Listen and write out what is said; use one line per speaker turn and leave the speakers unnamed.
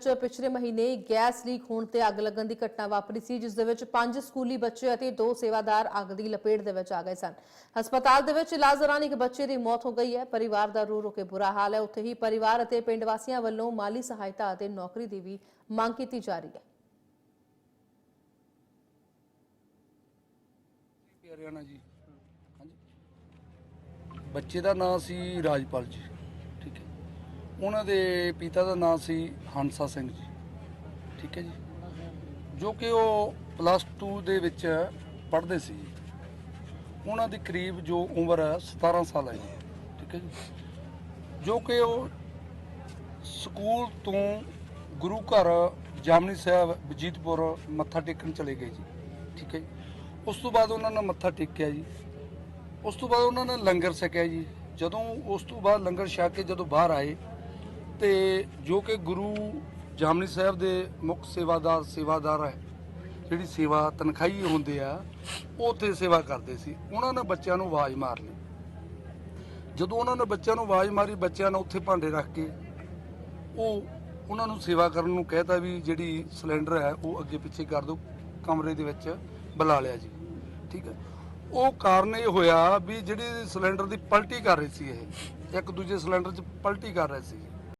ਚ ਪਿਛਲੇ ਮਹੀਨੇ ਗੈਸ ਲੀਕ ਹੋਣ ਤੇ ਅੱਗ ਲੱਗਣ ਦੀ ਘਟਨਾ ਵਾਪਰੀ ਸੀ, ਜਿਸ ਦੇ ਵਿੱਚ ਪੰਜ ਸਕੂਲੀ ਬੱਚੇ ਅਤੇ ਦੋ ਸੇਵਾਦਾਰ ਅੱਗ ਦੀ ਲਪੇਟ ਦੇ ਵਿੱਚ ਆ ਗਏ ਸਨ। ਹਸਪਤਾਲ ਦੇ ਵਿੱਚ ਇਲਾਜ ਦੌਰਾਨ ਇੱਕ ਬੱਚੇ ਦੀ ਮੌਤ ਹੋ ਗਈ ਹੈ। ਪਰਿਵਾਰ ਦਾ ਰੋ ਰੋ ਕੇ ਬੁਰਾ ਹਾਲ ਹੈ। ਉੱਥੇ ਹੀ ਪਰਿਵਾਰ ਅਤੇ ਪਿੰਡ ਵਾਸੀਆਂ ਵੱਲੋਂ ਮਾਲੀ ਸਹਾਇਤਾ ਅਤੇ ਨੌਕਰੀ ਦੀ ਵੀ ਮੰਗ ਕੀਤੀ ਜਾ ਰਹੀ ਹੈ।
ਹਰਿਆਣਾ ਜੀ। ਹਾਂਜੀ। ਬੱਚੇ ਦਾ ਨਾਮ ਸੀ ਰਾਜਪਾਲ ਜੀ। ਉਹਨਾਂ ਦੇ ਪਿਤਾ ਦਾ ਨਾਮ ਸੀ ਹੰਸਾ ਸਿੰਘ ਜੀ। ਠੀਕ ਹੈ ਜੀ। ਜੋ ਕਿ ਉਹ ਪਲੱਸ 2 ਦੇ ਵਿੱਚ ਪੜ੍ਹਦੇ ਸੀ। ਉਹਨਾਂ ਦੀ ਕਰੀਬ ਜੋ ਉਮਰ ਹੈ 17 ਸਾਲ ਹੈ ਜੀ। ਠੀਕ ਹੈ ਜੀ। ਜੋ ਕਿ ਉਹ ਸਕੂਲ ਤੋਂ ਗੁਰੂ ਘਰ ਜਾਮਨੀ ਸਾਹਿਬ ਬਜੀਤਪੁਰ ਮੱਥਾ ਟੇਕਣ ਚਲੇ ਗਏ ਜੀ। ਠੀਕ ਹੈ ਜੀ। ਉਸ ਤੋਂ ਬਾਅਦ ਉਹਨਾਂ ਨੇ ਮੱਥਾ ਟੇਕਿਆ ਜੀ। ਉਸ ਤੋਂ ਬਾਅਦ ਉਹਨਾਂ ਨੇ ਲੰਗਰ ਛਕਿਆ ਜੀ। ਜਦੋਂ ਉਸ ਤੋਂ ਬਾਅਦ ਲੰਗਰ ਛਕ ਕੇ ਜਦੋਂ ਬਾਹਰ ਆਏ ਤੇ ਜੋ ਕਿ ਗੁਰੂ ਜਾਮਨੀ ਸਾਹਿਬ ਦੇ ਮੁੱਖ ਸੇਵਾਦਾਰ ਸੇਵਾਦਾਰ ਹੈ, ਜਿਹੜੀ ਸੇਵਾ ਤਨਖਾਹੀ ਹੁੰਦੇ ਆ, ਉਹ ਉੱਥੇ ਸੇਵਾ ਕਰਦੇ ਸੀ। ਉਹਨਾਂ ਨੇ ਬੱਚਿਆਂ ਨੂੰ ਆਵਾਜ਼ ਮਾਰ ਲਈ ਜਦੋਂ ਉਹਨਾਂ ਨੇ ਬੱਚਿਆਂ ਨੂੰ ਆਵਾਜ਼ ਮਾਰੀ, ਬੱਚਿਆਂ ਨੇ ਉੱਥੇ ਭਾਂਡੇ ਰੱਖ ਕੇ, ਉਹ ਉਹਨਾਂ ਨੂੰ ਸੇਵਾ ਕਰਨ ਨੂੰ ਕਹਿਤਾ ਵੀ ਜਿਹੜੀ ਸਿਲੰਡਰ ਹੈ, ਉਹ ਅੱਗੇ ਪਿੱਛੇ ਕਰ ਦਿਓ, ਕਮਰੇ ਦੇ ਵਿੱਚ ਬੁਲਾ ਲਿਆ ਜੀ। ਠੀਕ ਹੈ। ਉਹ ਕਾਰਨ ਇਹ ਹੋਇਆ ਵੀ ਜਿਹੜੀ ਸਿਲੰਡਰ ਦੀ ਪਲਟੀ ਕਰ ਰਹੀ ਸੀ ਇਹ, ਇੱਕ ਦੂਜੇ ਸਿਲੰਡਰ 'ਚ ਪਲਟੀ ਕਰ ਰਹੇ ਸੀ।